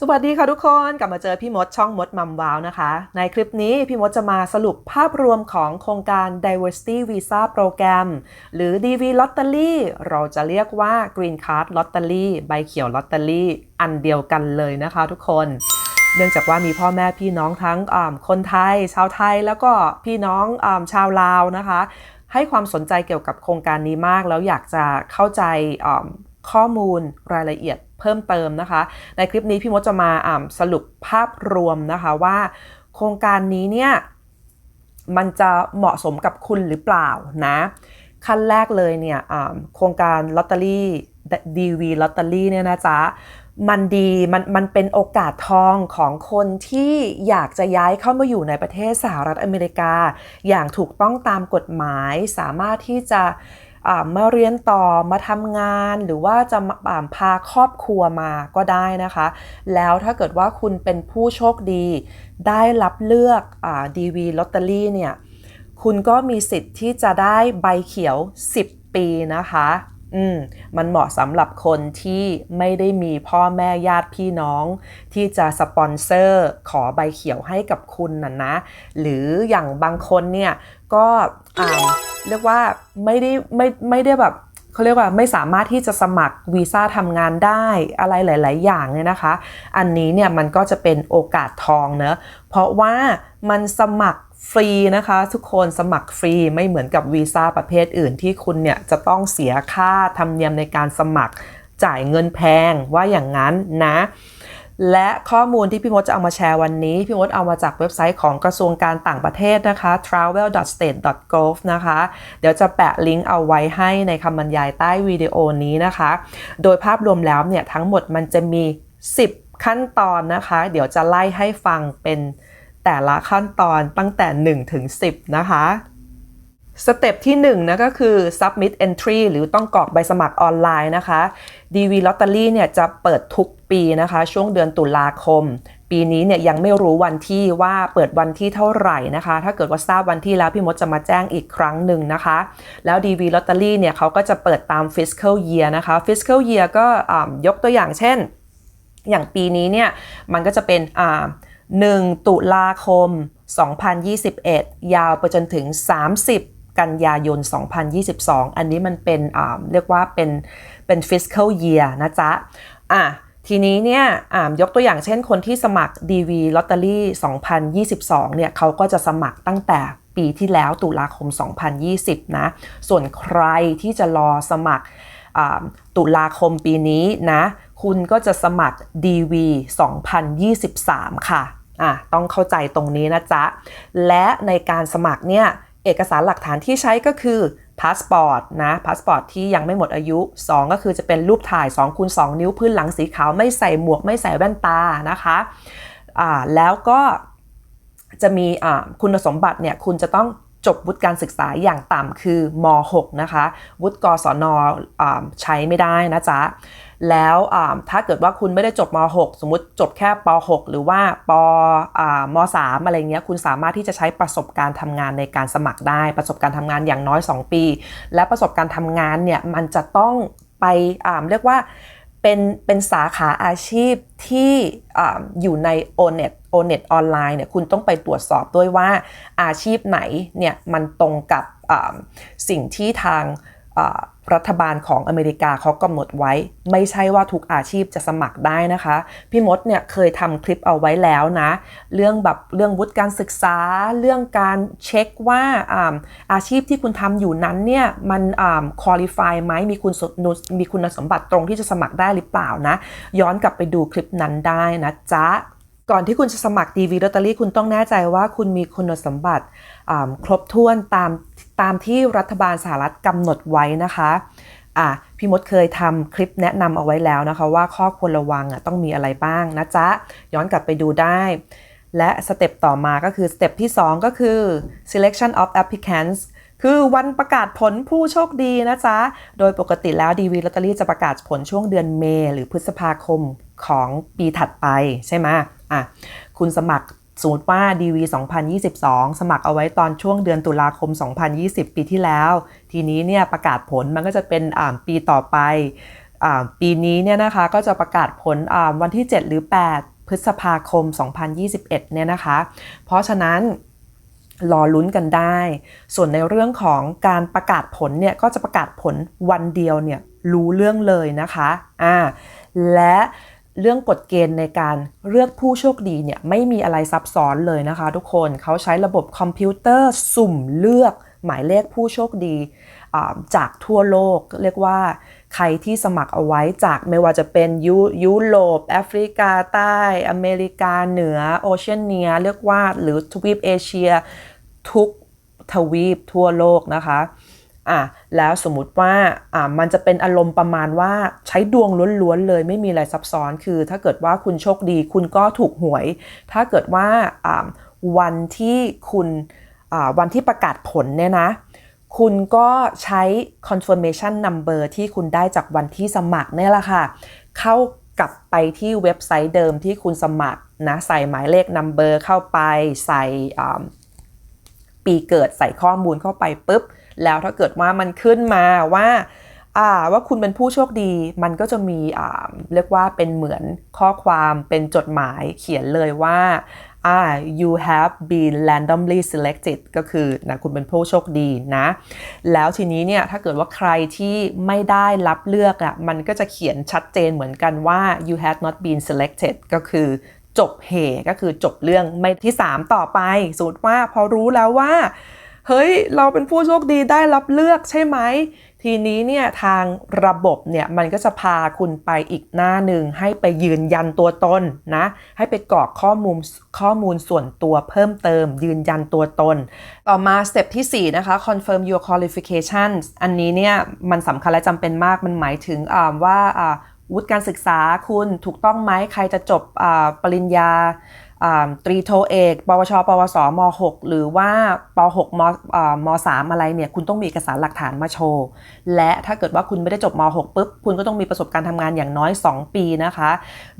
สวัสดีค่ะทุกคนกลับมาเจอพี่มดช่องมดมัมว้าวนะคะ ในคลิปนี้พี่มดจะมาสรุปภาพรวมของโครงการ Diversity Visa Program หรือ DV Lottery เราจะเรียกว่า Green Card Lottery ใบเขียวลอตเตอรี่อันเดียวกันเลยนะคะทุกคนเนื่องจากว่ามีพ่อแม่พี่น้องทั้งคนไทย ชาวไทยแล้วก็พี่น้องอชาวลาวนะคะ ให้ความสนใจเกี่ยวกับโครงการนี้มากแล้วอยากจะเข้าใจข้อมูลรายละเอียด เพิ่มเติมนะคะ ในคลิปนี้พี่มดจะมาสรุปภาพรวมนะคะว่าโครงการนี้เนี่ยมันจะเหมาะสมกับคุณหรือเปล่านะขั้นแรกเลยเนี่ยโครงการลอตเตอรี่ดีวีลอตเตอรี่เนี่ยนะจ๊ะมันดีมันมันเป็นโอกาสทองของคนที่อยากจะย้ายเข้ามาอยู่ในประเทศสหรัฐอเมริกา อย่างถูกต้องตามกฎหมายสามารถที่จะ มาเรียนต่อมาทำงานหรือว่าจะพาครอบครัวมาก็ได้นะคะ แล้วถ้าเกิดว่าคุณเป็นผู้โชคดี ได้รับเลือกดีวีลอตเตอรี่เนี่ยคุณก็มีสิทธิ์ที่จะได้ใบเขียว 10 ปีนะคะอืมมันเหมาะสำหรับคนที่ไม่ได้มีพ่อแม่ญาติพี่น้อง ที่จะสปอนเซอร์ขอใบเขียวให้กับคุณน่ะนะ หรืออย่างบางคนเนี่ย ก็อ่าเรียกว่าไม่ได้ไม่ไม่ได้แบบเขาเรียกว่าไม่สามารถที่จะสมัครวีซ่าทำงานได้อะไรหลาย ๆ อย่างเนี่ยนะคะ อันนี้เนี่ยมันก็จะเป็นโอกาสทองเนะเพราะว่ามันสมัครฟรีนะคะทุกคนสมัครฟรีไม่เหมือนกับวีซ่าประเภทอื่นที่คุณเนี่ยจะต้องเสียค่าธรรมเนียมในการสมัครจ่ายเงินแพงว่าอย่างนั้นนะ และข้อมูลที่พี่มดจะเอามาแชร์วันนี้ พี่มดเอามาจากเว็บไซต์ของกระทรวงการต่างประเทศนะคะ travel.state.gov นะคะ เดี๋ยวจะแปะลิงก์เอาไว้ให้ในคำบรรยายใต้วิดีโอนี้นะคะ โดยภาพรวมแล้วเนี่ยทั้งหมดมันจะมี 10 ขั้นตอนนะคะ เดี๋ยวจะไล่ให้ฟังเป็นแต่ละขั้นตอนตั้งแต่ 1 ถึง 10 นะคะสเต็ปที่1นะก็คือ submit entry หรือต้องกรอกใบสมัครออนไลน์นะคะ DV Lottery เนี่ยจะเปิดทุก ปีนะคะ ช่วงเดือนตุลาคม ปีนี้เนี่ยยังไม่รู้วันที่ว่าเปิดวันที่เท่าไหร่นะคะ ถ้าเกิดว่าทราบวันที่แล้วพี่มดจะมาแจ้งอีกครั้งหนึ่งนะคะ แล้ว DV Lottery เนี่ยเขาก็จะเปิดตาม fiscal year นะคะ fiscal year ก็ยกตัวอย่างเช่น อย่างปีนี้เนี่ยมันก็จะเป็น1ตุลาคม 2021 ยาวไปจนถึง 30กันยายน 2022 อันนี้มันเป็นเรียกว่าเป็นเป็น fiscal year นะจ๊ะ อะ ทีนี้เนี่ยยกตัวอย่างเช่นคนที่สมัคร DV Lottery 2022 เนี่ยเขาก็จะสมัครตั้งแต่ปีที่แล้วตุลาคม 2020 นะ ส่วนใครที่จะรอสมัครตุลาคมปีนี้นะ คุณก็จะสมัคร DV 2023 ค่ะอะ ต้องเข้าใจตรงนี้นะจ๊ะ และในการสมัครเนี่ย เอกสารหลักฐานที่ใช้ก็คือ พาสปอร์ตนะพาสปอร์ตที่ยังไม่หมดอายุ 2 ก็คือจะเป็นรูปถ่าย2คูณ2นิ้วพื้นหลังสีขาวไม่ใส่หมวกไม่ใส่แว่นตานะคะอ่าแล้วก็จะมีอ่าคุณสมบัติเนี่ยคุณจะต้องจบวุฒิการศึกษาอย่างต่ำคือม .6 นะคะวุฒิกศนใช้ไม่ได้นะจ๊ะ แล้วถ้าเกิดว่าคุณไม่ได้จบม .6 สมมติจบแค่ป .6 หรือว่าปม .3 อะไรเงี้ยคุณสามารถที่จะใช้ประสบการณ์ทำงานในการสมัครได้ ประสบการณ์ทำงานอย่างน้อย 2 ปี และประสบการณ์ทำงานเนี่ยมันจะต้องไปเรียกว่าเป็นเป็นสาขาอาชีพที่ออยู่ใน o n e t o n e t ออนไลน์เนี่ยคุณต้องไปตรวจสอบด้วยว่าอาชีพไหนเนี่ยมันตรงกับสิ่งที่ทาง รัฐบาลของอเมริกาเขากำหนดไว้ ไม่ใช่ว่าทุกอาชีพจะสมัครได้นะคะ พี่มดเนี่ยเคยทำคลิปเอาไว้แล้วนะ เรื่องแบบเรื่องวุฒิการศึกษา เรื่องการเช็คว่าอาชีพที่คุณทำอยู่นั้นเนี่ยมันคุริฟายไหมมีคุณมีคุณสมบัติตรงที่จะสมัครได้หรือเปล่านะ ย้อนกลับไปดูคลิปนั้นได้นะจ๊ะก่อนที่คุณจะสมัคร DV Lottery คุณต้องแน่ใจว่าคุณมีคุณสมบัติครบถ้วนตาม ตามที่รัฐบาลสหรัฐกำหนดไว้นะคะอะพี่มดเคยทำคลิปแนะนำเอาไว้แล้วนะคะ ว่าข้อควรระวังอะต้องมีอะไรบ้างนะจ๊ะ ย้อนกลับไปดูได้ และสเต็ปต่อมาก็คือสเต็ปที่ 2 ก็คือ selection of applicants คือวันประกาศผลผู้โชคดีนะจ๊ะ โดยปกติแล้ว DV Lottery จะประกาศผลช่วงเดือนเมษหรือพฤษภาคมของปีถัดไปใช่ไหมอะ คุณสมัคร สมมติว่า DV 2022 สมัครเอาไว้ตอนช่วงเดือนตุลาคม 2020 ปีที่แล้ว ทีนี้เนี่ยประกาศผลมันก็จะเป็นปีต่อไปอปีนี้เนี่ยนะคะก็จะประกาศผลวันที่ 7 หรือ 8 พฤษภาคม 2021 เนี่ยนะคะ เพราะฉะนั้นรอลุ้นกันได้ ส่วนในเรื่องของการประกาศผลเนี่ยก็จะประกาศผลวันเดียวเนี่ยรู้เรื่องเลยนะคะ อ่า และ เรื่องกฎเกณฑ์ในการเลือกผู้โชคดีเนี่ยไม่มีอะไรซับซ้อนเลยนะคะ ทุกคนเขาใช้ระบบคอมพิวเตอร์สุ่มเลือกหมายเลขผู้โชคดีจากทั่วโลก เรียกว่าใครที่สมัครเอาไว้จากไม่ว่าจะเป็นยุยุโรปแอฟริกาใต้ อเมริกาเหนือโอเชียเนียเรียกว่าหรือทวีปเอเชีย ทุกทวีปทั่วโลกนะคะ อะแล้วสมมุติว่าอะมันจะเป็นอารมณ์ประมาณว่าใช้ดวงล้วนๆเลย ไม่มีอะไรซับซ้อนคือ ถ้าเกิดว่าคุณโชคดี คุณก็ถูกหวย ถ้าเกิดว่าอะวันที่คุณอะวันที่ประกาศผลเนี่ยนะคุณก็ใช้ confirmation number ที่คุณได้จากวันที่สมัครเนี่ยแหละค่ะ เข้ากลับไปที่เว็บไซต์เดิมที่คุณสมัครนะใส่หมายเลข number เข้าไปใส่ปีเกิดใส่ข้อมูลเข้าไปปุ๊บ แล้วถ้าเกิดว่ามันขึ้นมาว่าว่าคุณเป็นผู้โชคดีมันก็จะมีเรียกว่าเป็นเหมือนข้อความเป็นจดหมายเขียนเลยว่า you have been randomly selected ก็คือนะคุณเป็นผู้โชคดีนะ แล้วทีนี้เนี่ยถ้าเกิดว่าใครที่ไม่ได้รับเลือกอะ่ะมันก็จะเขียนชัดเจนเหมือนกันว่า you have not been selected ก็คือจบเหก็คือจบเรื่องไม่ที่ 3 ต่อไปสมมติว่าพอรู้แล้วว่า เฮ้ย เราเป็นผู้โชคดีได้รับเลือกใช่ไหม ทีนี้เนี่ยทางระบบเนี่ยมันก็จะพาคุณไปอีกหน้าหนึ่งให้ไปยืนยันตัวตนนะ ให้ไปกรอกข้อมูลข้อมูลส่วนตัวเพิ่มเติม ยืนยันตัวตน ต่อมาสเต็ปที่ 4 นะคะ confirm your qualifications อันนี้เนี่ยมันสำคัญและจำเป็นมากมันหมายถึงว่าวุฒิการศึกษาคุณถูกต้องไหมใครจะจบปริญญา ตรีโทเอกปวช ปวส ม .6 หรือว่าป .6 มม .3 อะไรเนี่ย คุณต้องมีเอกสารหลักฐานมาโชว์ และถ้าเกิดว่าคุณไม่ได้จบม .6 ปุ๊บ คุณก็ต้องมีประสบการณ์ทำงานอย่างน้อย 2 ปีนะคะ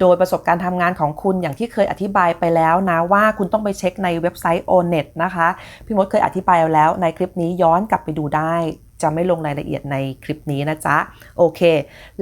โดยประสบการณ์ทำงานของคุณอย่างที่เคยอธิบายไปแล้วนะ ว่าคุณต้องไปเช็คในเว็บไซต์ onet นะคะ พี่มดเคยอธิบายแล้วในคลิปนี้ย้อนกลับไปดูได้ จะไม่ลงรายละเอียดในคลิปนี้นะจ๊ะ โอเค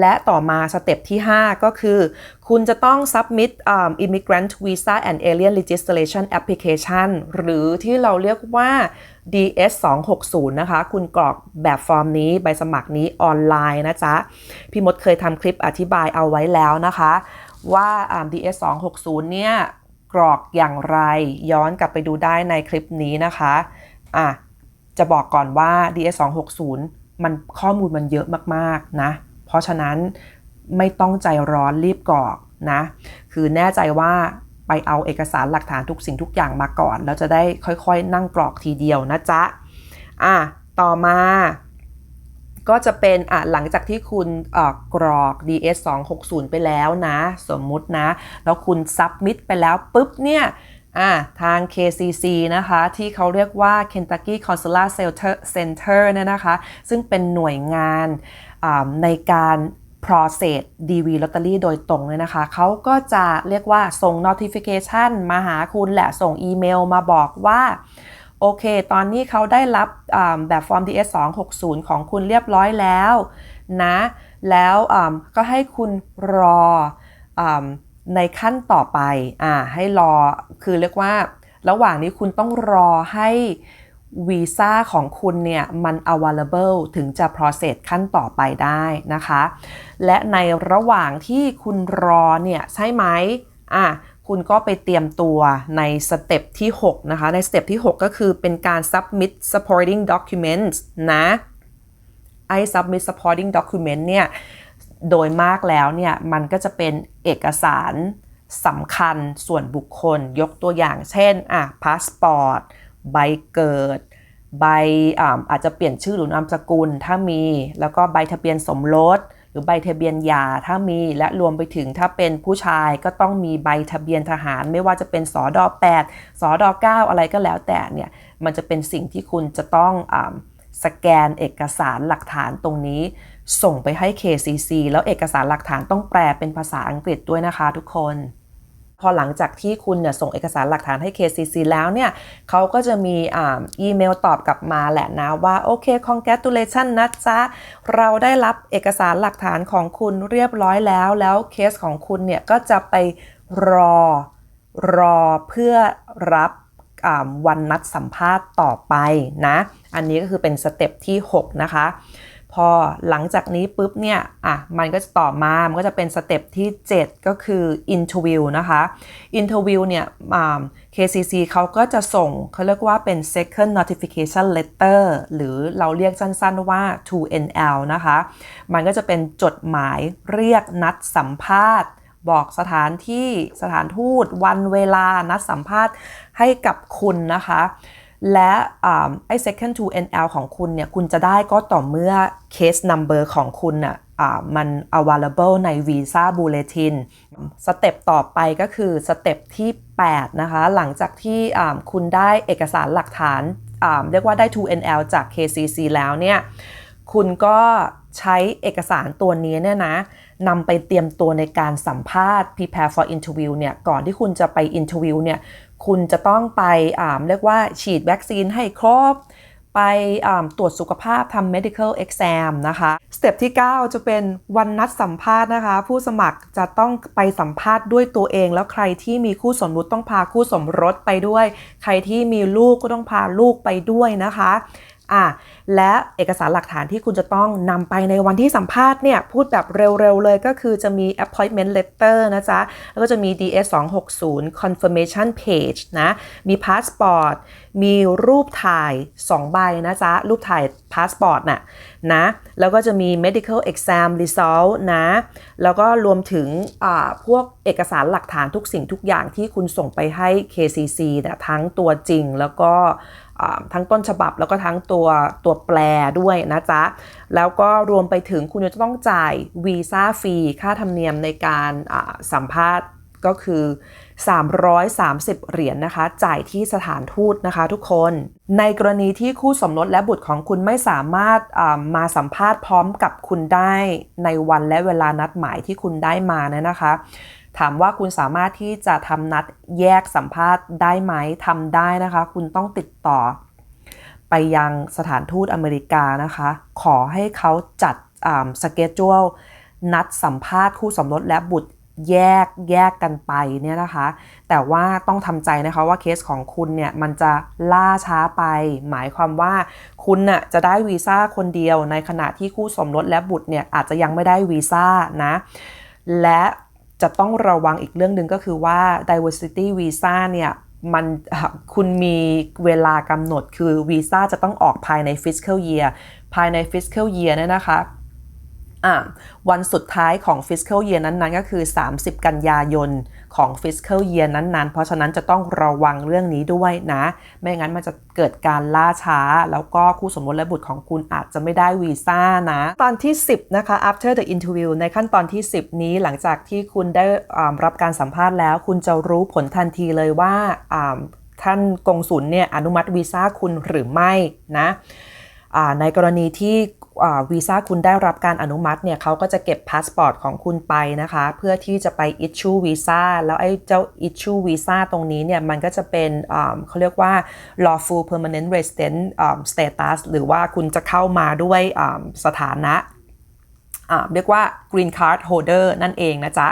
และต่อมาสเต็ปที่ 5 ก็คือ คุณจะต้อง submit um, immigrant visa and alien legislation application หรือที่เราเรียกว่า DS 260นะคะ คุณกรอกแบบฟอร์มนี้ใบสมัครนี้ออนไลน์นะจ๊ะ พี่มดเคยทำคลิปอธิบายเอาไว้แล้วนะคะ ว่า um, DS 260เนี่ยกรอกอย่างไรย้อนกลับไปดูได้ในคลิปนี้นะคะ อะ จะบอกก่อนว่า DS 260 มันข้อมูลมันเยอะมากๆนะ เพราะฉะนั้นไม่ต้องใจร้อนรีบกรอกนะ คือแน่ใจว่าไปเอาเอกสารหลักฐานทุกสิ่งทุกอย่างมาก่อน แล้วจะได้ค่อยๆ นั่งกรอกทีเดียวนะจ๊ะ อะ ต่อมา ก็จะเป็นอะหลังจากที่คุณกรอก DS 260ไปแล้วนะ สมมุตินะ แล้วคุณซับมิดไปแล้วปุ๊บเนี่ย อ่าทาง KCC นะคะ ที่เขาเรียกว่า Kentucky Consular Center เนี่ยนะคะ ซึ่งเป็นหน่วยงานในการ process DV lottery โดยตรงเลยนะคะ เขาก็จะเรียกว่าส่ง notification มาหาคุณแหละ ส่งอีเมลมาบอกว่า โอเค ตอนนี้เขาได้รับแบบฟอร์ม DS 260 ของคุณเรียบร้อยแล้วนะ แล้วก็ให้คุณรอ ในขั้นต่อไปอ่าให้รอคือเรียกว่า ระหว่างนี้คุณต้องรอให้วีซ่าของคุณเนี่ยมัน available ถึงจะ process ขั้นต่อไปได้นะคะ และในระหว่างที่คุณรอเนี่ยใช่ไหมอะคุณก็ไปเตรียมตัวในสเต็ปที่ 6 นะคะ ในสเต็ปที่ 6 ก็คือเป็นการ submit supporting documents นะไอ submit supporting document เนี่ย โดยมากแล้วเนี่ยมันก็จะเป็นเอกสารสำคัญส่วนบุคคลยกตัวอย่างเช่นอะพาสปอร์ตใบเกิด ใบอาจจะเปลี่ยนชื่อหรือนามสกุลถ้ามี แล้วก็ใบทะเบียนสมรสหรือใบทะเบียนหย่าถ้ามีและรวมไปถึงถ้าเป็นผู้ชายก็ต้องมีใบทะเบียนทหาร ไม่ว่าจะเป็นสอดอ8สอดอ9อะไรก็แล้วแต่เนี่ยมันจะเป็นสิ่งที่คุณจะต้องอสแกนเอกสารหลักฐานตรงนี้ ส่งไปให้ KCC แล้วเอกสารหลักฐานต้องแปลเป็นภาษาอังกฤษด้วยนะคะทุกคน พอหลังจากที่คุณเนี่ยส่งเอกสารหลักฐานให้ KCC แล้วเนี่ยเขาก็จะมีอีเมลตอบกลับมาแหละนะว่า โอเค congratulation นะจ๊ะ เราได้รับเอกสารหลักฐานของคุณเรียบร้อยแล้ว แล้วเคสของคุณเนี่ยก็จะไปรอรอเพื่อรับวันนัดสัมภาษณ์ต่อไปนะ อันนี้ก็คือเป็นสเต็ปที่ 6 นะคะ พอหลังจากนี้ปุ๊บเนี่ยอะมันก็จะต่อมา มันก็จะเป็นสเต็ปที่ 7 ก็คือ interview นะคะ interview เนี่ย KCC เขาก็จะส่งเขาเรียกว่าเป็น second notification letter หรือเราเรียกสั้นๆว่า 2NL นะคะ มันก็จะเป็นจดหมายเรียกนัดสัมภาษณ์ บอกสถานที่สถานทูตวันเวลานัดสัมภาษณ์ให้กับคุณนะคะ และไอ้ second to NL ของคุณเนี่ย คุณจะได้ก็ต่อเมื่อ case number ของคุณน่ะมัน available ใน visa bulletin สเต็ปต่อไปก็คือสเต็ปที่ 8 นะคะ หลังจากที่คุณได้เอกสารหลักฐานเรียกว่าได้ 2NL จาก KCC แล้วเนี่ย คุณก็ใช้เอกสารตัวนี้เนี่ยนะนำไปเตรียมตัวในการสัมภาษณ์ prepare for interview เนี่ย ก่อนที่คุณจะไป interview เนี่ย คุณจะต้องไปเรียกว่าฉีดวัคซีนให้ครบ ไปตรวจสุขภาพทำ medical exam นะคะสเต็ปที่ 9 จะเป็นวันนัดสัมภาษณ์นะคะ ผู้สมัครจะต้องไปสัมภาษณ์ด้วยตัวเอง แล้วใครที่มีคู่สมรสต้องพาคู่สมรสไปด้วย ใครที่มีลูกก็ต้องพาลูกไปด้วยนะคะ อะและเอกสารหลักฐานที่คุณจะต้องนำไปในวันที่สัมภาษณ์เนี่ยพูดแบบเร็วๆเลยก็คือจะมี appointment letter นะจ๊ะ แล้วก็จะมี DS 260 confirmation page นะ มี passport มีรูปถ่าย 2 ใบนะจ๊ะ รูปถ่าย passport น่ะนะ แล้วก็จะมี medical exam result นะ แล้วก็รวมถึงพวกเอกสารหลักฐานทุกสิ่งทุกอย่างที่คุณส่งไปให้ KCC เนี่ยทั้งตัวจริงแล้วก็ ทั้งต้นฉบับแล้วก็ทั้งตัวตัวแปลด้วยนะจ๊ะ แล้วก็รวมไปถึงคุณจะต้องจ่ายวีซ่าฟรีค่าธรรมเนียมในการสัมภาษณ์ก็คือ 330 เหรียญนนะคะ จ่ายที่สถานทูตนะคะทุกคน ในกรณีที่คู่สมรสและบุตรของคุณไม่สามารถมาสัมภาษณ์พร้อมกับคุณได้ในวันและเวลานัดหมายที่คุณได้มาเนี่ยนะคะ ถามว่าคุณสามารถที่จะทำนัดแยกสัมภาษณ์ได้ไหมทำได้นะคะ คุณต้องติดต่อ ไปยังสถานทูตอเมริกานะคะ ขอให้เขาจัดสเกจจูลนัดสัมภาษณ์คู่สมรสและบุตรแยกแยกกันไปเนี่ยนะคะ แต่ว่าต้องทำใจนะคะว่าเคสของคุณเนี่ยมันจะล่าช้าไป หมายความว่าคุณน่ะจะได้วีซ่าคนเดียวในขณะที่คู่สมรสและบุตรเนี่ยอาจจะยังไม่ได้วีซ่านะ และ จะต้องระวังอีกเรื่องหนึ่งก็คือว่า diversity visa เนี่ยมันคุณมีเวลากำหนดคือวีซ่าจะต้องออกภายใน fiscal year ภายใน fiscal year เนี่ยนะคะวันสุดท้ายของ fiscal year นั้นๆ ก็คือ 30 กันยายน ของ fiscal year นั้นๆ เพราะฉะนั้นจะต้องระวังเรื่องนี้ด้วยนะ ไม่งั้นมันจะเกิดการล่าช้า แล้วก็คู่สมรสและบุตรของคุณอาจจะไม่ได้วีซ่านะ ตอนที่ 10 นะคะ after the interview ในขั้นตอนที่ 10 นี้หลังจากที่คุณได้รับการสัมภาษณ์แล้ว คุณจะรู้ผลทันทีเลยว่าท่านกงสุลเนี่ยอนุมัติวีซ่าคุณหรือไม่นะในกรณีที่ วีซ่าคุณได้รับการอนุมัติเนี่ยเขาก็จะเก็บพาสปอร์ตของคุณไปนะคะ เพื่อที่จะไป issue visa แล้วไอ้เจ้า issue visa ตรงนี้เนี่ยมันก็จะเป็นเขาเรียกว่า lawful permanent resident status หรือว่าคุณจะเข้ามาด้วยสถานะเรียกว่า green card holder นั่นเองนะจ๊ะ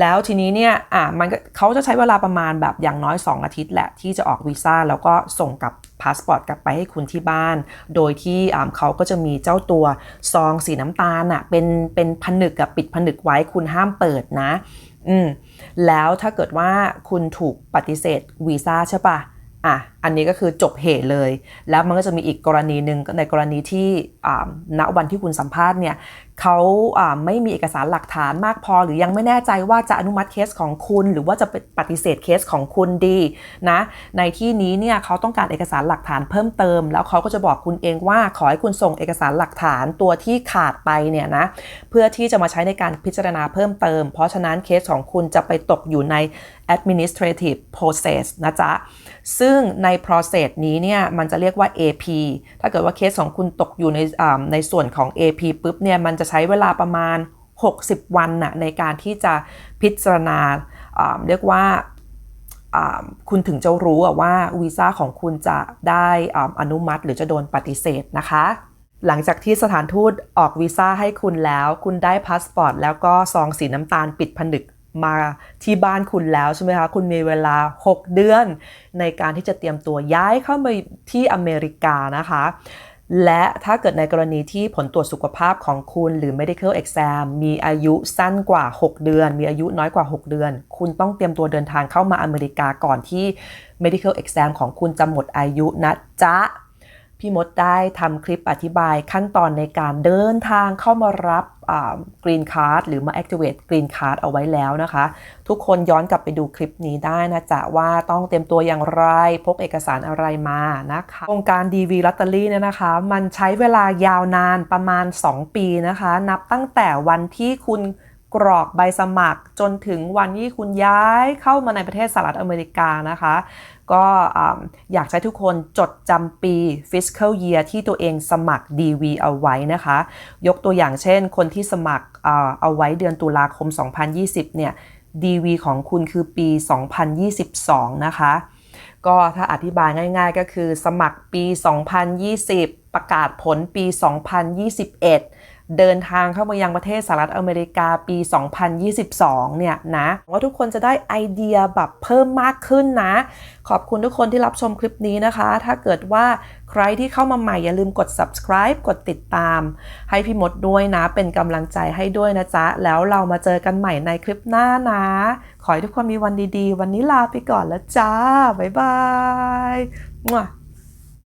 แล้วทีนี้เนี่ยอะมันเขาจะใช้เวลาประมาณแบบอย่างน้อย 2 อาทิตย์แหละที่จะออกวีซ่าแล้วก็ส่งกับพาสปอร์ตกลับไปให้คุณที่บ้าน โดยที่อ่าเขาก็จะมีเจ้าตัวซองสีน้ำตาลอะเป็นเป็นผนึกกับปิดผนึกไว้คุณห้ามเปิดนะ อืมแล้วถ้าเกิดว่าคุณถูกปฏิเสธวีซ่าใช่ปะอะ อันนี้ก็คือจบเหตุเลย แล้วมันก็จะมีอีกกรณีหนึ่งในกรณีที่ณวันที่คุณสัมภาษณ์เนี่ย เขาไม่มีเอกสารหลักฐานมากพอ หรือยังไม่แน่ใจว่าจะอนุมัติเคสของคุณ หรือว่าจะปฏิเสธเคสของคุณดีนะในที่นี้เนี่ยเขาต้องการเอกสารหลักฐานเพิ่มเติม แล้วเขาก็จะบอกคุณเองว่าขอให้คุณส่งเอกสารหลักฐานตัวที่ขาดไปเนี่ยนะเพื่อที่จะมาใช้ในการพิจารณาเพิ่มเติม เพราะฉะนั้นเคสของคุณจะไปตกอยู่ใน administrative process นะจ๊ะ ซึ่งใน process นี้เนี่ย มันจะเรียกว่า AP ถ้าเกิดว่าเคสของคุณตกอยู่ในในส่วนของ AP ปุ๊บเนี่ย มันจะใช้เวลาประมาณ 60 วันนะในการที่จะพิจารณาอ่าเรียกว่าอ่าคุณถึงจะรู้ว่าวีซ่าของคุณจะได้ออนุมัติหรือจะโดนปฏิเสธนะคะ หลังจากที่สถานทูตออกวีซ่าให้คุณแล้ว คุณได้พาสปอร์ตแล้วก็ซองสีน้ำตาลปิดผนึก มาที่บ้านคุณแล้วใช่ไหมคะ คุณมีเวลา 6 เดือน ในการที่จะเตรียมตัวย้ายเข้ามาที่อเมริกานะคะ และถ้าเกิดในกรณีที่ผลตรวจสุขภาพของคุณหรือ medical exam มีอายุสั้นกว่า 6 เดือน มีอายุน้อยกว่า 6 เดือน คุณต้องเตรียมตัวเดินทางเข้ามาอเมริกาก่อนที่ medical exam ของคุณจะหมดอายุนะจ๊ะ พี่มดได้ทำคลิปอธิบายขั้นตอนในการเดินทางเข้ามารับกรีนคาร์ดหรือมา activate กรีนคาร์ดเอาไว้แล้วนะคะ ทุกคนย้อนกลับไปดูคลิปนี้ได้นะจ๊ะว่าต้องเตรียมตัวอย่างไร พกเอกสารอะไรมานะคะโครงการ DV Lottery เนี่ยนะคะ มันใช้เวลายาวนานประมาณ 2 ปีนะคะ นับตั้งแต่วันที่คุณกรอกใบสมัครจนถึงวันที่คุณย้ายเข้ามาในประเทศสหรัฐอเมริกานะคะ ก็อยากให้ทุกคนจดจำปี fiscal year ที่ตัวเองสมัคร DV เอาไว้นะคะ ยกตัวอย่างเช่น คนที่สมัครเอาไว้เดือนตุลาคม 2020 เนี่ย DV ของคุณคือปี 2022 นะคะ ก็ถ้าอธิบายง่ายๆก็คือสมัครปี 2020 ประกาศผลปี 2021 เดินทางเข้ามายังประเทศสหรัฐอเมริกาปี 2022 เนี่ยนะว่าทุกคนจะได้ไอเดียแบบเพิ่มมากขึ้นนะ ขอบคุณทุกคนที่รับชมคลิปนี้นะคะ ถ้าเกิดว่าใครที่เข้ามาใหม่อย่าลืมกด subscribe กดติดตาม ให้พี่มดด้วยนะ เป็นกำลังใจให้ด้วยนะจ๊ะ แล้วเรามาเจอกันใหม่ในคลิปหน้านะ ขอให้ทุกคนมีวันดีๆ วันนี้ลาไปก่อนแล้วจ้า บ๊ายบาย